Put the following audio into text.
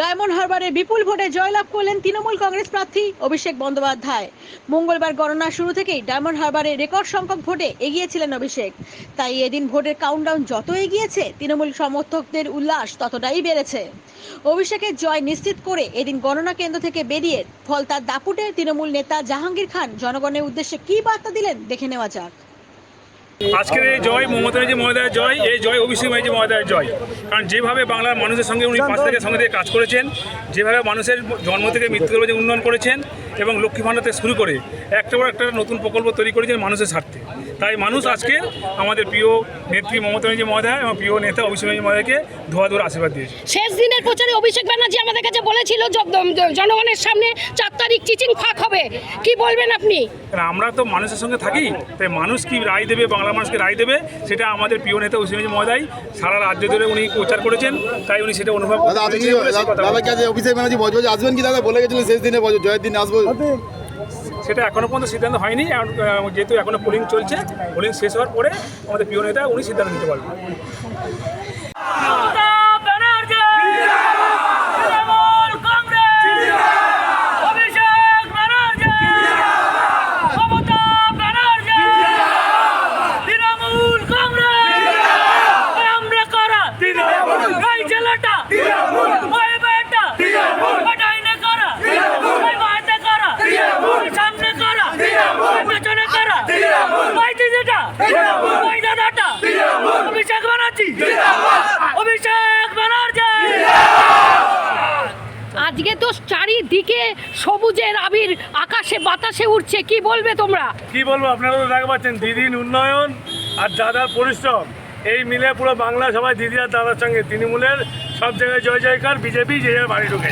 Diamond হারবারে বিপুল ভোটে জয়লাভ করলেন তৃণমূল কংগ্রেস প্রার্থী অভিষেক বন্দ্যোপাধ্যায়। মঙ্গলবার গণনা শুরু থেকেই ডায়মন্ড হারবারে রেকর্ড সংখ্যক ভোটে এগিয়েছিলেন অভিষেক। তাই এদিন ভোটের কাউন্টডাউন যত এগিয়েছে, তৃণমূল সমর্থকদের উল্লাস ততটাই বেড়েছে। অভিষেকের জয় নিশ্চিত করে এদিন গণনা কেন্দ্র থেকে বেরিয়ে ফল তার দাপুটে তৃণমূল নেতা জাহাঙ্গীর খান জনগণের উদ্দেশ্যে কী বার্তা দিলেন দেখে নেওয়া যাক। আজকের এই জয়, মমতা ব্যানার্জি মহোদয়ের জয়, এই জয় অভিষেক ব্যানার্জি মহোদয়ের জয়। কারণ যেভাবে বাংলার মানুষের সঙ্গে উনি পাশ থেকে সঙ্গে কাজ করেছেন, যেভাবে মানুষের জন্ম থেকে মৃত্যু উন্নয়ন করেছেন এবং লক্ষ্মী থেকে শুরু করে একটা পর একটা নতুন প্রকল্প তৈরি করেছেন মানুষের স্বার্থে। তাই মানুষ আজকে আমাদের প্রিয় নেত্রী মমতা ব্যানার্জি মহোদয় এবং প্রিয় নেতা অভিষেক ব্যানার্জি মহোদয়কে ধোয়া ধোয়ার আশীর্বাদ দিয়েছে। শেষ দিনের প্রচারে অভিষেক ব্যানার্জি আমাদের কাছে বলেছিল জনগণের সামনে চার তারিখ চিচিং ফাঁক হবে। কি বলবেন আপনি? আমরা তো মানুষের সঙ্গে থাকি তাই মানুষ কি রায় দেবে বাংলা মানুষকে রায় দেবে সেটা আমাদের প্রিয় নেতা অভিষেক ব্যানার্জি মহোদয় সারা রাজ্য ধরে উনি প্রচার করেছেন তাই উনি সেটা অনুভব দাদা আপনি করেছেন। বলে সেই কথা দাদা কি আজ অফিসে ব্যানার্জি বজবজে আসবেন কি দাদা? বলে গেছিলেন শেষ দিনে বজ- জয়ের দিনে আসব। সেটা এখনও পর্যন্ত সিদ্ধান্ত হয়নি। যেহেতু এখনও পোলিং চলছে পোলিং শেষ হওয়ার পরে আমাদের প্রিয় নেতা, উনি সিদ্ধান্ত নিতে পারবেন। অভিষেক ব্যানার্জি অভিষেক ব্যানার্জি আজকে তো চারিদিকে সবুজের আবির আকাশে বাতাসে উঠছে কি বলবে তোমরা? কি বলব আপনারা তো দেখতে পাচ্ছেন দিদির উন্নয়ন আর দাদার পরিশ্রম। এই মিলে পুরো বাংলা সবাই দিদি আর দাদার সঙ্গে তৃণমূলের সব জায়গায় জয় জয়কার বিজেপি যে বাড়ি ঢুকে।